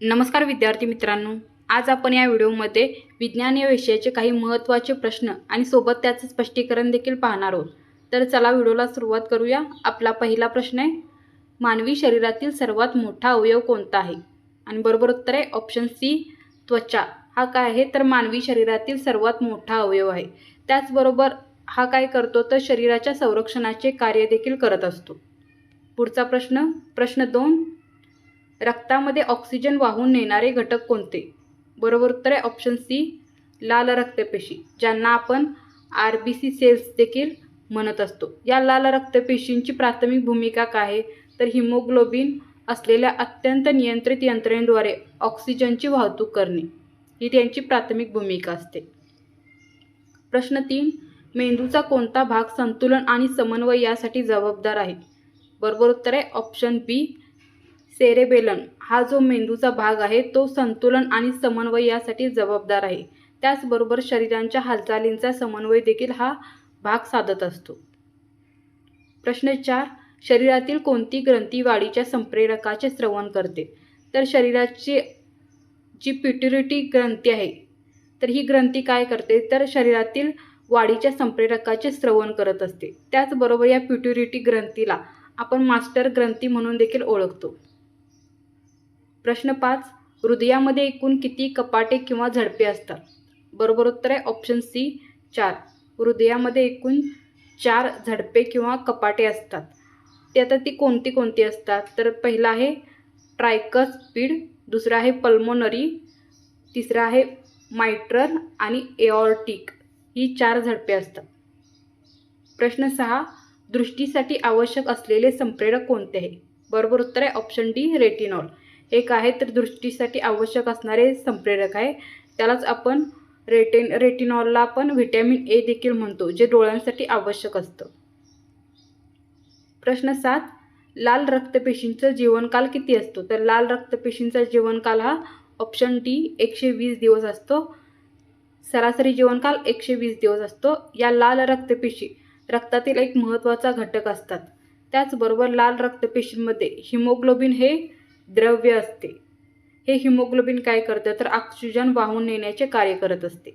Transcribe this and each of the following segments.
नमस्कार विद्यार्थी मित्रांनो आज आपण या व्हिडिओमध्ये विज्ञान या विषयाचे काही महत्त्वाचे प्रश्न आणि सोबत त्याचं स्पष्टीकरण देखील पाहणार आहोत. तर चला व्हिडिओला सुरुवात करूया. आपला पहिला प्रश्न आहे मानवी शरीरातील सर्वात मोठा अवयव कोणता आहे? आणि बरोबर उत्तर आहे ऑप्शन सी त्वचा. हा काय आहे? तर मानवी शरीरातील सर्वात मोठा अवयव आहे. त्याचबरोबर हा काय करतो? तर शरीराच्या संरक्षणाचे कार्य देखील करत असतो. पुढचा प्रश्न प्रश्न दोन रक्तामध्ये ऑक्सिजन वाहून नेणारे घटक कोणते? बरोबर उत्तर आहे ऑप्शन सी लाल रक्तपेशी ज्यांना आपण आर बी सी सेल्स देखील म्हणत असतो. या लाल रक्तपेशींची प्राथमिक भूमिका काय आहे? तर हिमोग्लोबिन असलेल्या अत्यंत नियंत्रित यंत्रणेद्वारे ऑक्सिजनची वाहतूक करणे. ही त्यांची प्राथमिक भूमिका असते. प्रश्न तीन मेंदूचा कोणता भाग संतुलन आणि समन्वय यासाठी जबाबदार आहे? बरोबर उत्तर आहे ऑप्शन बी सेरेबेलन हा जो मेंदूचा भाग आहे तो संतुलन आणि समन्वय यासाठी जबाबदार आहे. त्याचबरोबर शरीरांच्या हालचालींचा समन्वय देखील हा भाग साधत असतो. प्रश्न चार शरीरातील कोणती ग्रंथी वाढीच्या संप्रेरकाचे श्रवण करते? तर शरीराची जी प्युट्युरिटी ग्रंथी आहे तर ही ग्रंथी काय करते? तर शरीरातील वाढीच्या संप्रेरकाचे श्रवण करत असते. त्याचबरोबर या प्युट्युरिटी ग्रंथीला आपण मास्टर ग्रंथी म्हणून देखील ओळखतो. प्रश्न पाच हृदयामध्ये एकूण किती कपाटे किंवा झडपे असतात? बरोबर उत्तर आहे ऑप्शन सी चार. हृदयामध्ये एकूण चार झडपे किंवा कपाटे असतात. ते आता ती कोणती कोणती असतात? तर पहिलं आहे ट्रायकस पीड दुसरं आहे पल्मोनरी तिसरं आहे मायट्रल आणि एऑर्टिक ही चार झडपे असतात. प्रश्न सहा दृष्टीसाठी आवश्यक असलेले संप्रेरक कोणते आहे? बरोबर उत्तर आहे ऑप्शन डी रेटिनॉल एक आहे तर दृष्टीसाठी आवश्यक असणारे संप्रेरक आहे. त्यालाच आपण रेटेन रेटिनॉलला आपण व्हिटॅमिन ए देखील म्हणतो जे डोळ्यांसाठी आवश्यक असतं. प्रश्न सात लाल रक्तपेशींचा जीवनकाल किती असतो? तर लाल रक्तपेशींचा जीवनकाल हा ऑप्शन डी एकशे वीस दिवस असतो. सरासरी जीवनकाल एकशे वीस दिवस असतो. या लाल रक्तपेशी रक्तातील एक महत्त्वाचा घटक असतात. त्याचबरोबर लाल रक्तपेशींमध्ये हिमोग्लोबिन हे द्रव्य असते. हे हिमोग्लोबिन काय करतं? तर ऑक्सिजन वाहून नेण्याचे कार्य करत असते.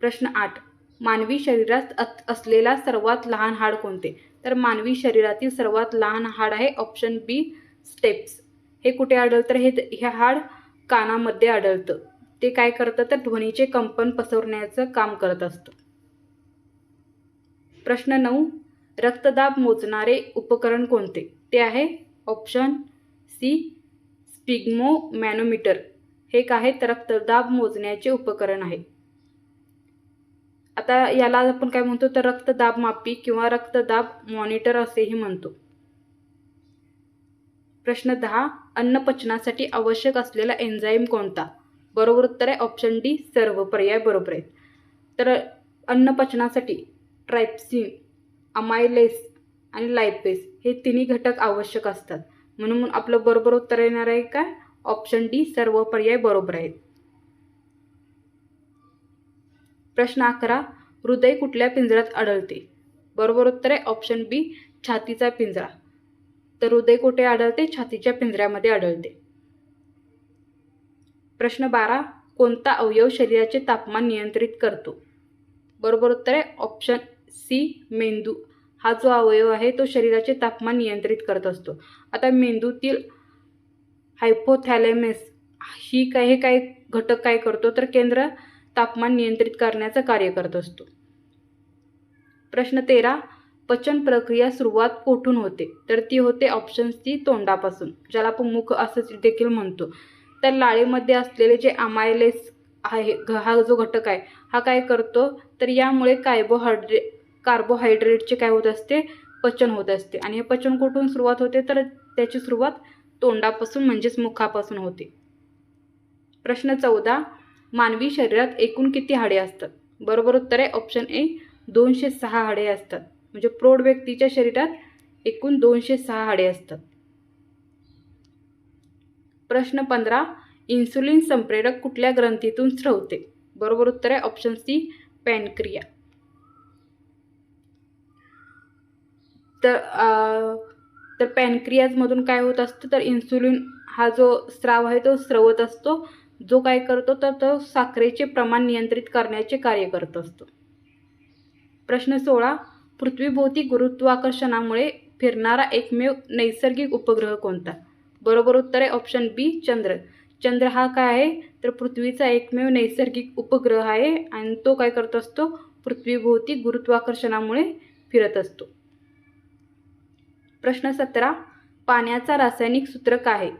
प्रश्न आठ. मानवी शरीरात असलेला सर्वात लहान हाड कोणते? तर मानवी शरीरातील सर्वात लहान हाड आहे ऑप्शन बी स्टेप्स हे कुठे आढळतं? हे हे हाड कानामध्ये आढळतं. ते काय करतं? तर ध्वनीचे कंपन पसरण्याचं काम करत असतं. प्रश्न नऊ. रक्तदाब मोजणारे उपकरण कोणते? ते आहे ऑप्शन सी स्पिग्मो मॅनोमीटर हे एक आहे रक्तदाब मोजण्याचे उपकरण आहे. आता याला आपण काय म्हणतो? तर रक्तदाब मापी किंवा रक्तदाब मॉनिटर असेही म्हणतो. प्रश्न दहा अन्न पचनासाठी आवश्यक असलेला एन्झाईम कोणता? बरोबर उत्तर आहे ऑप्शन डी सर्व पर्याय बरोबर आहेत तर अन्न पचनासाठी ट्रायप्सिन अमायलेस आणि लायपेस हे तिन्ही घटक आवश्यक असतात. म्हणून आपलं बरोबर उत्तर येणार आहे काय? ऑप्शन डी सर्व पर्याय बरोबर आहेत. प्रश्न अकरा हृदय कुठल्या पिंजऱ्यात आढळते? बरोबर उत्तर आहे ऑप्शन बी छातीचा पिंजरा. तर हृदय कुठे आढळते? छातीच्या पिंजऱ्यामध्ये आढळते. प्रश्न बारा कोणता अवयव शरीराचे तापमान नियंत्रित करतो? बरोबर उत्तर आहे ऑप्शन सी मेंदू. हा जो अवयव आहे तो शरीराचे तापमान नियंत्रित करत असतो. आता मेंदूतील हायपोथॅलेमेस ही काही काय घटक काय करतो? तर केंद्र तापमान नियंत्रित करण्याचं कार्य करत असतो. प्रश्न तेरा पचन प्रक्रिया सुरुवात कोठून होते? तर ती होते ऑप्शन सी तोंडापासून ज्याला आपण मुख असं देखील म्हणतो. तर लाळेमध्ये असलेले जे अमायलेस आहे घ- हा जो घटक आहे हा काय करतो? तर यामुळे कार्बोहायड्रे कार्बोहायड्रेटचे काय होत असते? पचन होत असते. आणि हे पचन कुठून सुरुवात होते? तर त्याची सुरुवात तोंडापासून म्हणजेच मुखापासून होते. प्रश्न चौदा. मानवी शरीरात एकूण किती हाडे असतात? बरोबर उत्तर आहे ऑप्शन ए दोनशे सहा हाडे असतात. म्हणजे प्रौढ व्यक्तीच्या शरीरात एकूण दोनशे सहा हाडे असतात. प्रश्न पंधरा. इन्सुलिन संप्रेरक कुठल्या ग्रंथीतून स्रवते? बरोबर उत्तर आहे ऑप्शन सी पॅनक्रिया. तर तर पॅनक्रियाजमधून काय होत असतं तर इन्सुलिन हा जो स्राव आहे तो स्रवत असतो. जो काय करतो तर तो साखरेचे प्रमाण नियंत्रित करण्याचे कार्य करत असतो. प्रश्न सोळा. पृथ्वीभोवती गुरुत्वाकर्षणामुळे फिरणारा एकमेव नैसर्गिक उपग्रह कोणता? बरोबर उत्तर आहे ऑप्शन बी चंद्र. चंद्र हा काय आहे? तर पृथ्वीचा एकमेव नैसर्गिक उपग्रह आहे आणि तो काय करत असतो? पृथ्वीभोवती गुरुत्वाकर्षणामुळे फिरत असतो. प्रश्न सतरा पाण्याचा रासायनिक सूत्र काय? आहे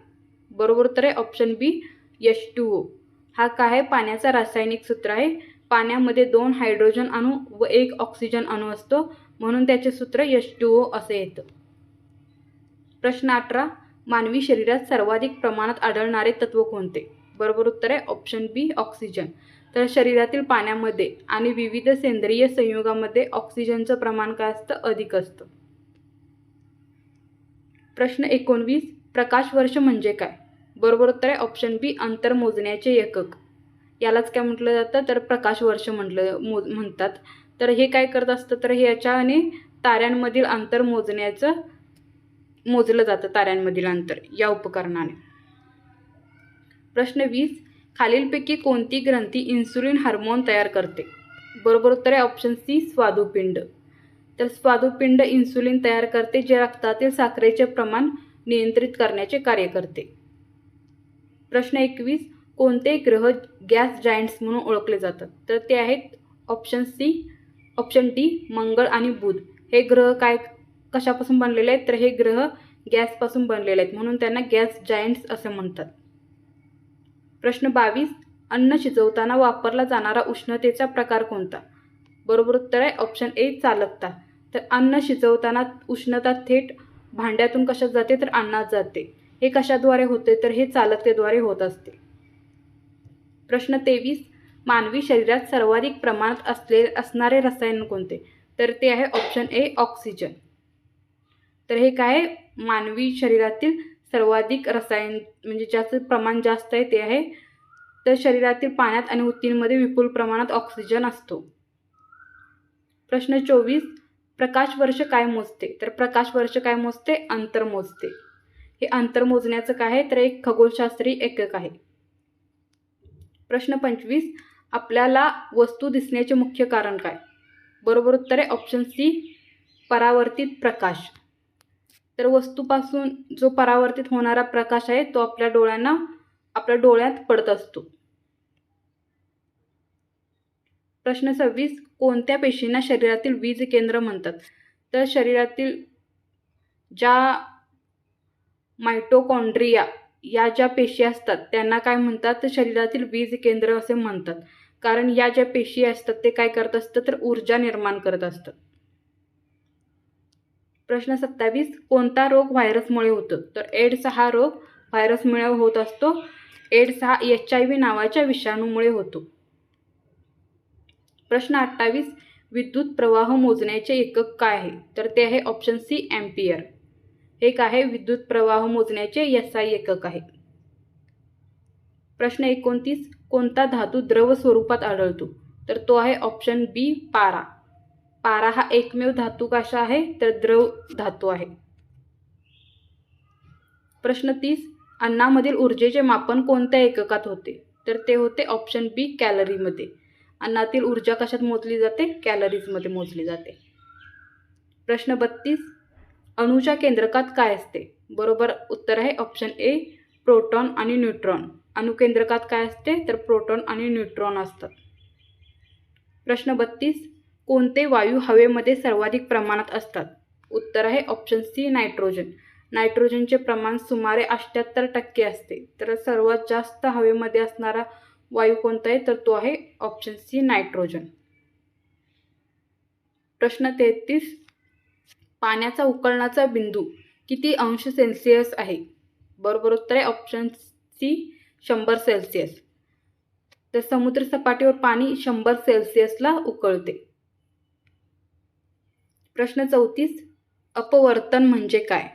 बरोबर उत्तर आहे option B H two O हा काय आहे? पाण्याचा रासायनिक सूत्र आहे. पाण्यामध्ये दोन हायड्रोजन अणू व एक ऑक्सिजन अणू असतो. म्हणून त्याचे सूत्र एच टू ओ असे येतं. प्रश्न अठरा मानवी शरीरात सर्वाधिक प्रमाणात आढळणारे तत्व कोणते? बरोबर उत्तर आहे ऑप्शन बी ऑक्सिजन तर शरीरातील पाण्यामध्ये आणि विविध सेंद्रिय संयुगामध्ये ऑक्सिजनचं प्रमाण काय असतं? अधिक असतं. प्रश्न एकोणवीस प्रकाश वर्ष म्हणजे काय? बरोबर उत्तर आहे ऑप्शन बी अंतर मोजण्याचे एकक. यालाच काय म्हटलं जातं? तर प्रकाश वर्ष म्हटलं मो म्हणतात. तर हे काय करत असतं? तर हे याच्याने ताऱ्यांमधील अंतर मोजण्याचं मोजलं जातं ताऱ्यांमधील अंतर या उपकरणाने. प्रश्न वीस खालीलपैकी कोणती ग्रंथी इन्सुलिन हार्मोन तयार करते? बरोबर उत्तर आहे ऑप्शन सी स्वादुपिंड. तर स्वादुपिंड इन्सुलिन तयार करते जे रक्तातील साखरेचे प्रमाण नियंत्रित करण्याचे कार्य करते. प्रश्न एकवीस कोणते ग्रह गॅस जायंट्स म्हणून ओळखले जातात? तर ते आहेत ऑप्शन सी ऑप्शन डी मंगळ आणि बुध. हे ग्रह काय कशापासून बनलेले आहेत? तर हे ग्रह गॅसपासून बनलेले आहेत म्हणून त्यांना गॅस जायंट्स असे म्हणतात. प्रश्न बावीस अन्न शिजवताना वापरला जाणारा उष्णतेचा प्रकार कोणता? बरोबर उत्तर आहे. ऑप्शन ए चालकता. तर अन्न शिजवताना उष्णता थेट भांड्यातून कशात जाते? तर अन्नात जाते. हे कशाद्वारे होते? तर हे चालकतेद्वारे होत असते. प्रश्न तेवीस. मानवी शरीरात सर्वाधिक प्रमाणात असले असणारे रसायन कोणते? तर ते आहे ऑप्शन ए ऑक्सिजन तर हे काय मानवी शरीरातील सर्वाधिक रसायन म्हणजे ज्याचं प्रमाण जास्त आहे ते आहे. तर शरीरातील पाण्यात आणि ऊतींमध्ये विपुल प्रमाणात ऑक्सिजन असतो. प्रश्न चोवीस प्रकाश वर्ष काय मोजते? तर प्रकाश वर्ष काय मोजते? अंतर मोजते. हे अंतर मोजण्याचं काय आहे? तर एक खगोलशास्त्री एकक आहे. प्रश्न पंचवीस आपल्याला वस्तू दिसण्याचे मुख्य कारण काय? बरोबर उत्तर आहे ऑप्शन सी परावर्तित प्रकाश. तर वस्तूपासून जो परावर्तित होणारा प्रकाश आहे तो आपल्या डोळ्यांना आपल्या डोळ्यात पडत असतो. प्रश्न सव्वीस कोणत्या पेशींना शरीरातील वीज केंद्र म्हणतात? तर शरीरातील ज्या मायटोकॉन्ड्रिया या ज्या पेशी असतात त्यांना काय म्हणतात? तर शरीरातील वीज केंद्र असे म्हणतात. कारण या ज्या पेशी असतात ते काय करत असतं तर ऊर्जा निर्माण करत असतात. प्रश्न सत्तावीस. कोणता रोग व्हायरसमुळे होतो? तर एड्स हा रोग व्हायरसमुळे होत असतो. एड्स हा एच आय व्ही नावाच्या विषाणूमुळे होतो. प्रश्न अठ्ठावीस विद्युत प्रवाह मोजण्याचे एकक काय आहे? तर ते आहे ऑप्शन सी ॲम्पियर एक आहे विद्युत प्रवाह मोजण्याचे एस आय एकक आहे. प्रश्न एकोणतीस कोणता धातू द्रव स्वरूपात आढळतो? तर तो आहे ऑप्शन बी पारा. पारा हा एकमेव धातू कशा आहे? तर द्रव धातू आहे. प्रश्न तीस अन्नामधील ऊर्जेचे मापन कोणत्या एककात होते? तर ते होते ऑप्शन बी कॅलरीमध्ये अन्नातील ऊर्जा कशात मोजली जाते? कॅलरीजमध्ये मोजली जाते. प्रश्न बत्तीस. अणूच्या केंद्रकात काय असते? बरोबर उत्तर आहे ऑप्शन ए प्रोटॉन आणि न्यूट्रॉन अणुकेंद्रकात काय असते? तर प्रोटॉन आणि न्यूट्रॉन असतात. प्रश्न बत्तीस. कोणते वायू हवेमध्ये सर्वाधिक प्रमाणात असतात? उत्तर आहे ऑप्शन सी नायट्रोजन नायट्रोजनचे प्रमाण सुमारे अठ्ठ्याहत्तर टक्के असते. तर सर्वात जास्त हवेमध्ये असणारा वायू कोणता आहे? तर तो आहे ऑप्शन सी नायट्रोजन प्रश्न तेहतीस. पाण्याचा उकळण्याचा बिंदू किती अंश सेल्सिअस आहे? बरोबर उत्तर आहे ऑप्शन सी शंभर सेल्सिअस तर समुद्रसपाटीवर पाणी शंभर सेल्सिअसला उकळते. प्रश्न चौतीस. अपवर्तन म्हणजे काय?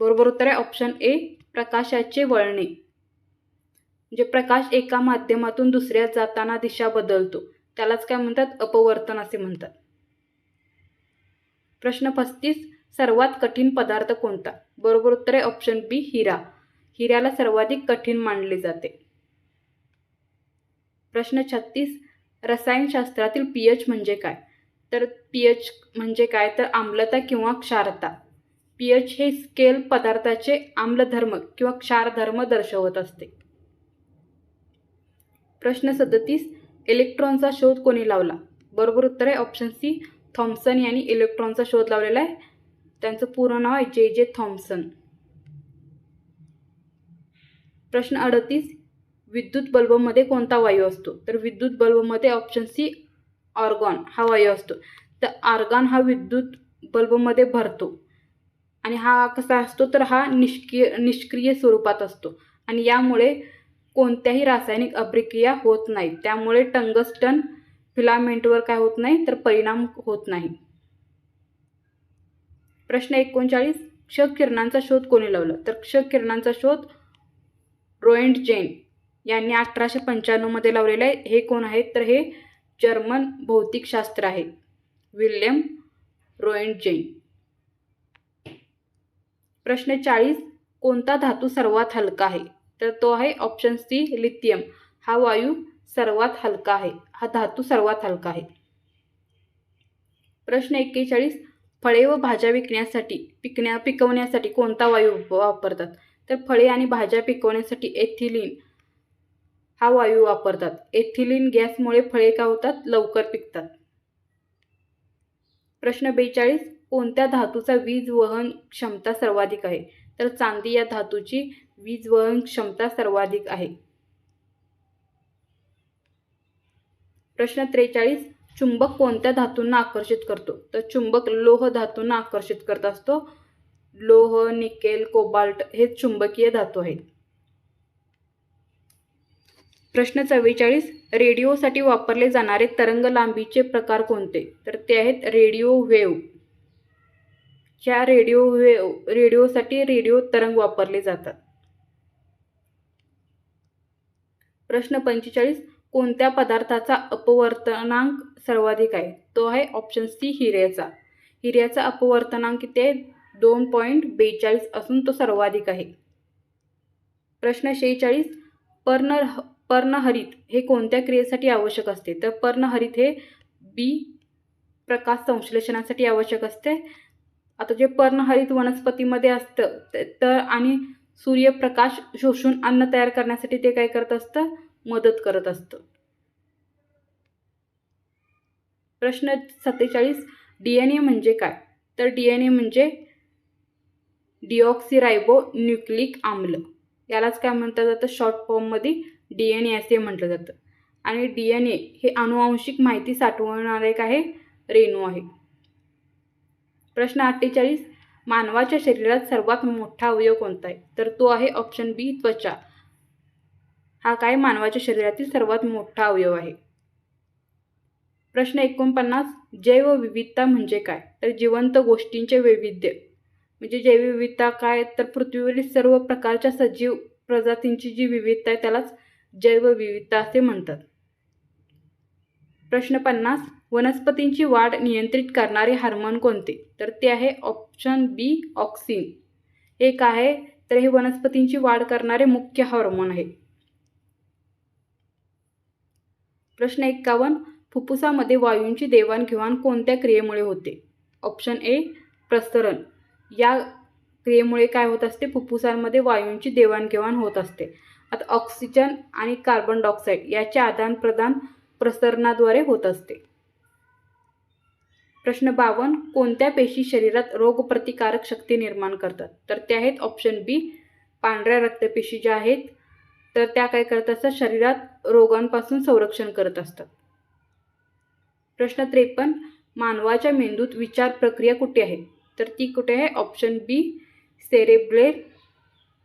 बरोबर उत्तर आहे ऑप्शन ए प्रकाशाचे वळणे. म्हणजे प्रकाश एका माध्यमातून दुसऱ्यात जाताना दिशा बदलतो. त्यालाच काय म्हणतात? अपवर्तन असे म्हणतात. प्रश्न पस्तीस सर्वात कठीण पदार्थ कोणता? बरोबर उत्तर आहे ऑप्शन बी हिरा. हिऱ्याला सर्वाधिक कठीण मानले जाते. प्रश्न छत्तीस रसायनशास्त्रातील पीएच म्हणजे काय? तर पीएच म्हणजे काय? तर आम्लता किंवा क्षारता. पीएच हे स्केल पदार्थाचे आम्लधर्म किंवा क्षारधर्म दर्शवत असते. प्रश्न सदतीस इलेक्ट्रॉनचा शोध कोणी लावला? बरोबर उत्तर आहे ऑप्शन सी थॉम्सन यांनी इलेक्ट्रॉनचा शोध लावलेला आहे. त्यांचं पूर्ण नाव आहे जे जे थॉम्सन प्रश्न अडतीस विद्युत बल्बमध्ये कोणता वायू असतो? तर विद्युत बल्बमध्ये ऑप्शन सी ऑर्गॉन हा वायू असतो. तर आर्गॉन हा विद्युत बल्बमध्ये भरतो. आणि हा कसा असतो? तर हा निष्क्रिय निष्क्रिय स्वरूपात असतो. आणि यामुळे कोणत्याही रासायनिक अभिक्रिया होत नाही. त्यामुळे टंगस्टन फिलामेंटवर काय होत नाही तर परिणाम होत नाही. प्रश्न एकोणचाळीस. क्ष किरणांचा शोध कोणी लावला? तर क्ष किरणांचा शोध रोएंट जेन यांनी अठराशे पंच्याण्णवमध्ये लावलेलं आहे. हे कोण आहेत तर हे जर्मन भौतिकशास्त्र आहे. William Roentgen. प्रश्न चाळीस. कोणता धातू सर्वात हलका आहे? तर तो आहे ऑप्शन सी लिथियम हा वायू सर्वात हलका आहे. हा धातू सर्वात हलका आहे. प्रश्न एक्केचाळीस फळे व भाज्या विकण्यासाठी पिकण्या पिकवण्यासाठी कोणता वायू वापरतात? तर फळे आणि भाज्या पिकवण्यासाठी एथिलीन हा वायू वापरतात. एथिलीन गॅसमुळे फळे का होतात? लवकर पिकतात. प्रश्न बेचाळीस कोणत्या धातूचा वीज वहन क्षमता सर्वाधिक आहे? तर चांदी या धातूची वीज वहन क्षमता सर्वाधिक आहे. प्रश्न त्रेचाळीस चुंबक कोणत्या धातूंना आकर्षित करतो? तर चुंबक लोह धातूंना आकर्षित करत असतो. लोह निकेल कोबाल्ट हे चुंबकीय धातू आहेत. प्रश्न चव्वेचाळीस रेडिओसाठी वापरले जाणारे तरंग लांबीचे प्रकार कोणते? तर ते आहेत रेडिओ वेव्ह. ह्या रेडिओ वे रेडिओसाठी रेडिओ तरंग वापरले जातात. प्रश्न पंचेचाळीस कोणत्या पदार्थाचा अपवर्तनांक सर्वाधिक आहे? तो आहे ऑप्शन सी हिऱ्याचा. हिऱ्याचा अपवर्तनांक किती आहे? दोन पॉईंट बेचाळीस असून तो सर्वाधिक आहे. प्रश्न शेहेचाळीस पर्ण पर्णहरित हे कोणत्या क्रियेसाठी आवश्यक असते? तर पर्णहरित हे बी प्रकाश संश्लेषणासाठी आवश्यक असते. आता जे पर्णहरित वनस्पतीमध्ये असतं तर आणि सूर्यप्रकाश शोषून अन्न तयार करण्यासाठी ते काय करत असतं? मदत करत असतं. प्रश्न सत्तेचाळीस डी एन ए म्हणजे काय? तर डी एन ए म्हणजे डिऑक्सिरायबो न्यूक्लिक आम्ल. यालाच काय म्हणतात जातं? शॉर्ट फॉर्ममध्ये डी एन ए असे म्हटलं जातं. आणि डी एन ए हे अनुवांशिक माहिती साठवणारे एक आहे रेणू आहे. प्रश्न अठ्ठेचाळीस मानवाच्या शरीरात सर्वात मोठा अवयव कोणता आहे? तर तो आहे ऑप्शन बी त्वचा. हा काय मानवाच्या शरीरातील सर्वात मोठा अवयव आहे? प्रश्न एकोणपन्नास जैवविविधता म्हणजे काय? तर जिवंत गोष्टींचे वैविध्य. म्हणजे जैवविविधता काय? तर पृथ्वीवरील सर्व प्रकारच्या सजीव प्रजातींची जी विविधता आहे त्यालाच जैवविविधता असे म्हणतात. प्रश्न पन्नास वनस्पतींची वाढ नियंत्रित करणारे हार्मोन कोणते? तर ते आहे ऑप्शन बी ऑक्सिन. एक आहे तर हे वनस्पतींची वाढ करणारे मुख्य हार्मोन आहे. प्रश्न एक्कावन्न फुफ्फुसामध्ये वायूंची देवाणघेवाण कोणत्या क्रियेमुळे होते? ऑप्शन ए प्रसरण. या क्रियेमुळे काय होत असते? फुफ्फुसांमध्ये वायूंची देवाणघेवाण होत असते. आता ऑक्सिजन आणि कार्बन डायऑक्साईड याचे आदानप्रदान प्रसरणाद्वारे होत असते. प्रश्न बावन्न कोणत्या पेशी शरीरात रोगप्रतिकारक शक्ती निर्माण करतात? तर ते आहेत ऑप्शन बी पांढऱ्या रक्तपेशी ज्या आहेत तर त्या काय करत असतात? शरीरात रोगांपासून संरक्षण करत असतात. प्रश्न त्रेपन्न मानवाच्या मेंदूत विचार प्रक्रिया कुठे आहे? तर ती कुठे आहे? ऑप्शन बी सेरेब्रेल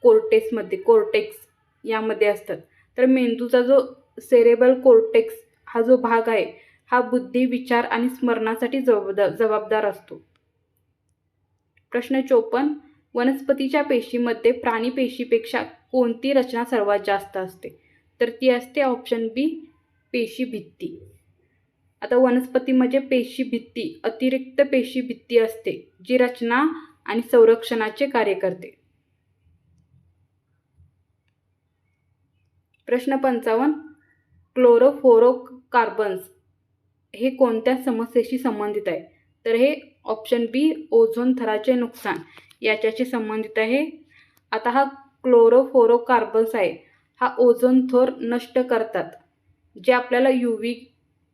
कोर्टेक्समध्ये कोर्टेक्स यामध्ये असतात. तर मेंदूचा जो सेरेबल कोर्टेक्स हा जो भाग आहे हा बुद्धी विचार आणि स्मरणासाठी जबाबदार जबाबदार असतो. प्रश्न चोपन्न. वनस्पतीच्या पेशीमध्ये प्राणी पेशीपेक्षा कोणती रचना सर्वात जास्त असते? तर ती असते ऑप्शन बी पेशी भित्ती आता वनस्पतीमध्ये पेशी भित्ती अतिरिक्त पेशी भित्ती असते जी रचना आणि संरक्षणाचे कार्य करते. प्रश्न पंचावन्न. क्लोरोफोरोकार्बन्स हे कोणत्या समस्येशी संबंधित आहे? तर हे ऑप्शन बी ओझोन थराचे नुकसान. याच्याशी संबंधित आहे. आता हा क्लोरोफोरोकार्बन्स आहे. हा ओझोन थोर नष्ट करतात. जे आपल्याला यू व्ही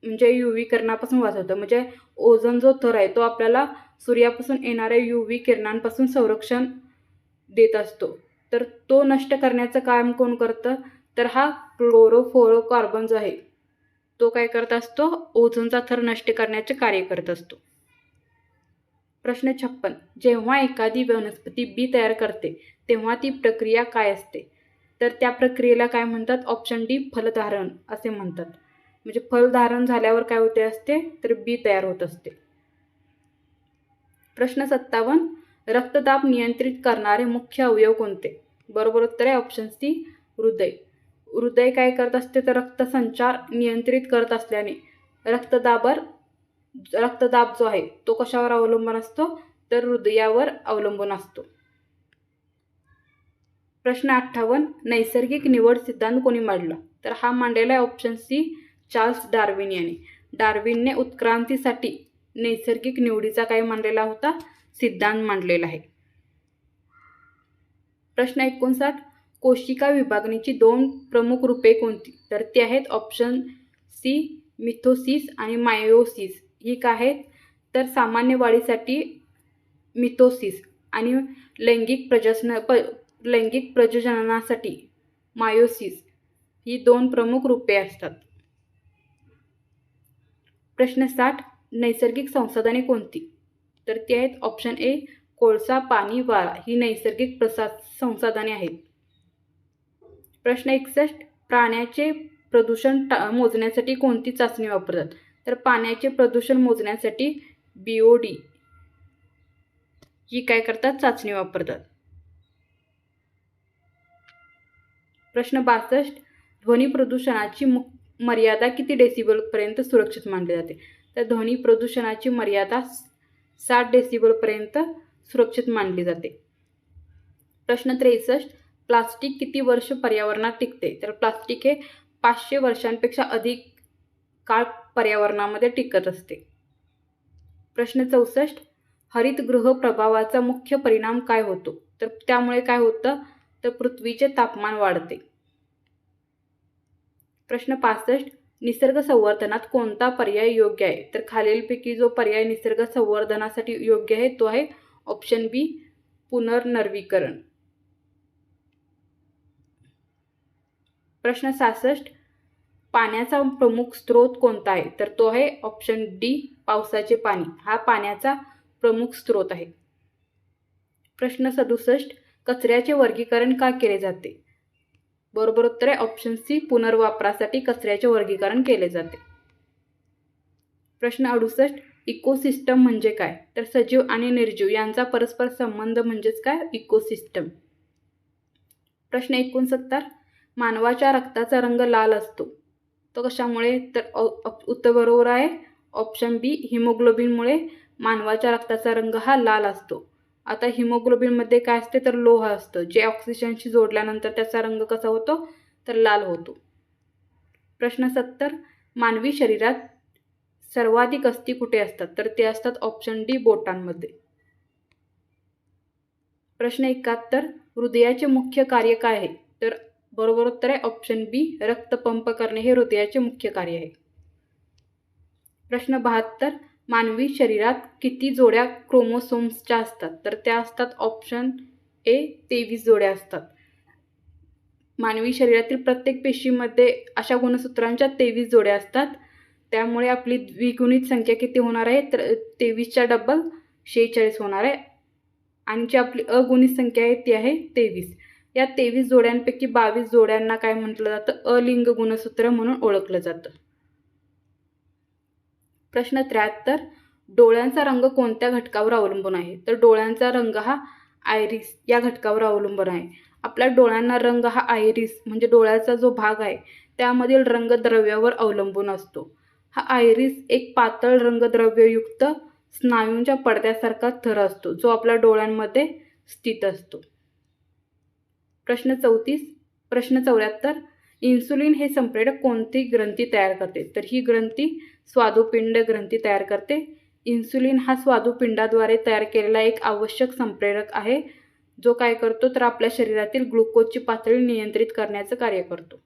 म्हणजे यू व्ही किरणापासून वाचवतं. म्हणजे ओझोन जो थर आहे तो आपल्याला सूर्यापासून येणाऱ्या यू व्ही किरणांपासून संरक्षण देत असतो. तर तो नष्ट करण्याचं काम कोण करतं? तर हा क्लोरोफोरोकार्बन जो आहे. तो काय करत असतो? ओझोनचा थर नष्ट करण्याचे कार्य करत असतो. प्रश्न छप्पन. जेव्हा एखादी वनस्पती बी तयार करते तेव्हा ती प्रक्रिया काय असते? तर त्या प्रक्रियेला काय म्हणतात? ऑप्शन डी फलधारण असे म्हणतात. म्हणजे फलधारण झाल्यावर काय होते असते? तर बी तयार होत असते. प्रश्न सत्तावन्न. रक्तदाब नियंत्रित करणारे मुख्य अवयव कोणते? बरोबर उत्तर आहे ऑप्शन सी हृदय. हृदय काय करत असते तर रक्तसंचार नियंत्रित करत असल्याने. रक्तदाबर रक्तदाब जो आहे तो कशावर अवलंबून असतो? तर हृदयावर अवलंबून असतो. प्रश्न अठ्ठावन्न नैसर्गिक निवड सिद्धांत कोणी मांडला? तर हा मांडलेला आहे ऑप्शन सी चार्ल्स डार्विन याने. डार्विनने उत्क्रांतीसाठी नैसर्गिक निवडीचा काय मांडलेला होता? सिद्धांत मांडलेला आहे. प्रश्न एकोणसाठ कोशिका विभागणीची दोन प्रमुख रूपे कोणती? तर ती आहेत ऑप्शन सी मिथोसिस आणि मायोसिस. ही काय आहेत. तर सामान्य वाढीसाठी मिथोसिस आणि लैंगिक प्रजसन प लैंगिक प्रजननासाठी मायोसिस ही दोन प्रमुख रूपे असतात. प्रश्न साठ नैसर्गिक संसाधने कोणती? तर ती आहेत ऑप्शन ए कोळसा पाणी वारा. ही नैसर्गिक प्रसा संसाधने आहेत. प्रश्न एकसष्ट प्राण्याचे प्रदूषण टा मोजण्यासाठी कोणती चाचणी वापरतात? तर पाण्याचे प्रदूषण मोजण्यासाठी बी ओ डी ही काय करतात? चाचणी वापरतात. प्रश्न बासष्ट ध्वनी प्रदूषणाची मु मर्यादा किती डेसिबलपर्यंत सुरक्षित मानली जाते? तर ध्वनी प्रदूषणाची मर्यादा साठ डेसिबलपर्यंत सुरक्षित मानली जाते. प्रश्न त्रेसष्ट प्लास्टिक किती वर्ष पर्यावरणात टिकते? तर प्लास्टिक हे पाचशे वर्षांपेक्षा अधिक काळ पर्यावरणामध्ये टिकत असते. प्रश्न चौसष्ट. हरितगृह प्रभावाचा मुख्य परिणाम काय होतो? तर त्यामुळे काय होतं? तर पृथ्वीचे तापमान वाढते. प्रश्न पासष्ट. निसर्ग संवर्धनात कोणता पर्याय योग्य आहे? तर खालीलपैकी जो पर्याय निसर्ग संवर्धनासाठी योग्य आहे तो आहे ऑप्शन बी पुनर्नवीकरण प्रश्न सहासष्ट. पाण्याचा प्रमुख स्रोत कोणता आहे? तर तो आहे ऑप्शन डी पावसाचे पाणी. हा पाण्याचा प्रमुख स्रोत आहे. प्रश्न सदुसष्ट. कचऱ्याचे वर्गीकरण का केले जाते? बरोबर उत्तर आहे ऑप्शन सी पुनर्वापरासाठी कचऱ्याचे वर्गीकरण केले जाते. प्रश्न अडुसष्ट. इकोसिस्टम म्हणजे काय? तर सजीव आणि निर्जीव यांचा परस्पर संबंध म्हणजेच काय? इकोसिस्टम प्रश्न एकोणसत्तर. मानवाच्या रक्ताचा रंग लाल असतो. तो कशामुळे? तर उत्तर बरोबर आहे. ऑप्शन बी हिमोग्लोबिनमुळे मानवाच्या रक्ताचा रंग हा लाल असतो. आता हिमोग्लोबिनमध्ये काय असते? तर लोह असतं. जे ऑक्सिजनशी जोडल्यानंतर त्याचा रंग कसा होतो? तर लाल होतो. प्रश्न सत्तर मानवी शरीरात सर्वाधिक अस्थी कुठे असतात? तर ते असतात ऑप्शन डी बोटांमध्ये. प्रश्न एकाहत्तर हृदयाचे मुख्य कार्य काय आहे? बरोबर उत्तर. आहे ऑप्शन बी रक्त पंप करणे हे हृदयाचे मुख्य कार्य आहे. प्रश्न बहात्तर मानवी शरीरात किती जोड्या क्रोमोसोम्सच्या असतात? तर त्या असतात ऑप्शन ए तेवीस जोड्या असतात. मानवी शरीरातील प्रत्येक पेशीमध्ये अशा गुणसूत्रांच्या तेवीस जोड्या असतात. त्यामुळे आपली द्विगुणित संख्या किती होणार आहे? तर तेवीसच्या डबल शेहेचाळीस होणार आहे. आणि जी आपली अगुणित संख्या आहे ती आहे तेवीस. या तेवीस जोड्यांपैकी बावीस जोड्यांना काय म्हटलं जातं? अलिंग गुणसूत्र म्हणून ओळखलं जातं. प्रश्न त्र्याहत्तर डोळ्यांचा रंग कोणत्या घटकावर अवलंबून आहे? तर डोळ्यांचा रंग हा आयरिस या घटकावर अवलंबून आहे. आपल्या डोळ्यांना रंग हा आयरिस म्हणजे डोळ्याचा जो भाग आहे त्यामधील रंगद्रव्यावर अवलंबून असतो. हा आयरिस एक पातळ रंगद्रव्ययुक्त स्नायूंच्या पडद्यासारखा थर असतो जो आपल्या डोळ्यांमध्ये स्थित असतो. प्रश्न चौतीस प्रश्न चौऱ्याहत्तर इन्सुलिन हे संप्रेरक कोणती ग्रंथी तयार करते? तर ही ग्रंथी स्वादुपिंड ग्रंथी तयार करते. इन्सुलिन हा स्वादुपिंडाद्वारे तयार केलेला एक आवश्यक संप्रेरक आहे जो काय करतो? तर आपल्या शरीरातील ग्लुकोजची पातळी नियंत्रित करण्याचं कार्य करतो.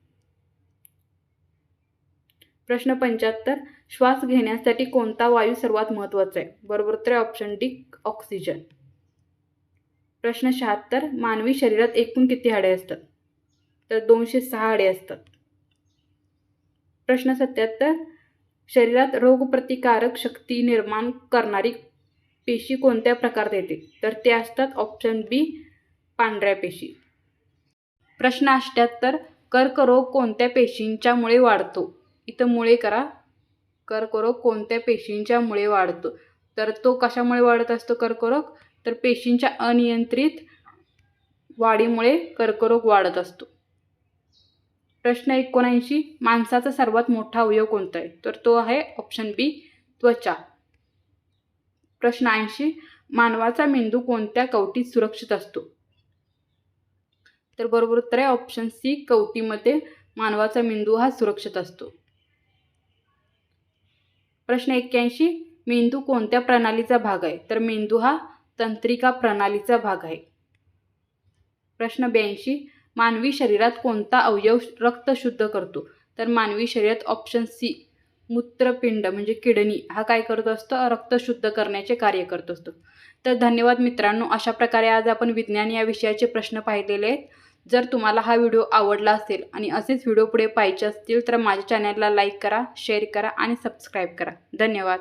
प्रश्न पंच्याहत्तर श्वास घेण्यासाठी कोणता वायू सर्वात महत्त्वाचा आहे? बरोबर तर ऑप्शन डी ऑक्सिजन प्रश्न शहात्तर मानवी शरीरात एकूण किती हाडे असतात? तर दोनशे सहा हाडे असतात. प्रश्न सत्याहत्तर शरीरात रोगप्रतिकारक शक्ती निर्माण करणारी पेशी कोणत्या प्रकारात येते? तर ते असतात ऑप्शन बी पांढऱ्या पेशी. प्रश्न अष्ट्याहत्तर कर्करोग कोणत्या पेशींच्यामुळे वाढतो? इथं मुळे करा. कर्करोग कोणत्या पेशींच्यामुळे वाढतो? तर तो कशामुळे वाढत असतो कर्करोग? तर पेशींच्या अनियंत्रित वाढीमुळे कर्करोग वाढत असतो. प्रश्न एकोणऐंशी माणसाचा सर्वात मोठा अवयव कोणता आहे? तर तो आहे ऑप्शन बी त्वचा. प्रश्न ऐंशी मानवाचा मेंदू कोणत्या कवटीत सुरक्षित असतो? तर बरोबर उत्तर आहे ऑप्शन सी कवटीमध्ये मानवाचा मेंदू हा सुरक्षित असतो. प्रश्न एक्क्याऐंशी मेंदू कोणत्या प्रणालीचा भाग आहे? तर मेंदू हा तंत्रिका प्रणालीचा भाग आहे. प्रश्न ब्याऐंशी मानवी शरीरात कोणता अवयव रक्त शुद्ध करतो? तर मानवी शरीरात ऑप्शन सी मूत्रपिंड म्हणजे किडनी. हा काय करत असतो? रक्त शुद्ध करण्याचे कार्य करत असतो. तर धन्यवाद मित्रांनो अशा प्रकारे आज आपण विज्ञान या विषयाचे प्रश्न पाहिलेले आहेत. जर तुम्हाला हा व्हिडिओ आवडला असेल आणि असेच व्हिडिओ पुढे पाहिजे असतील तर माझ्या चॅनलला लाईक करा शेअर करा आणि सबस्क्राईब करा. धन्यवाद.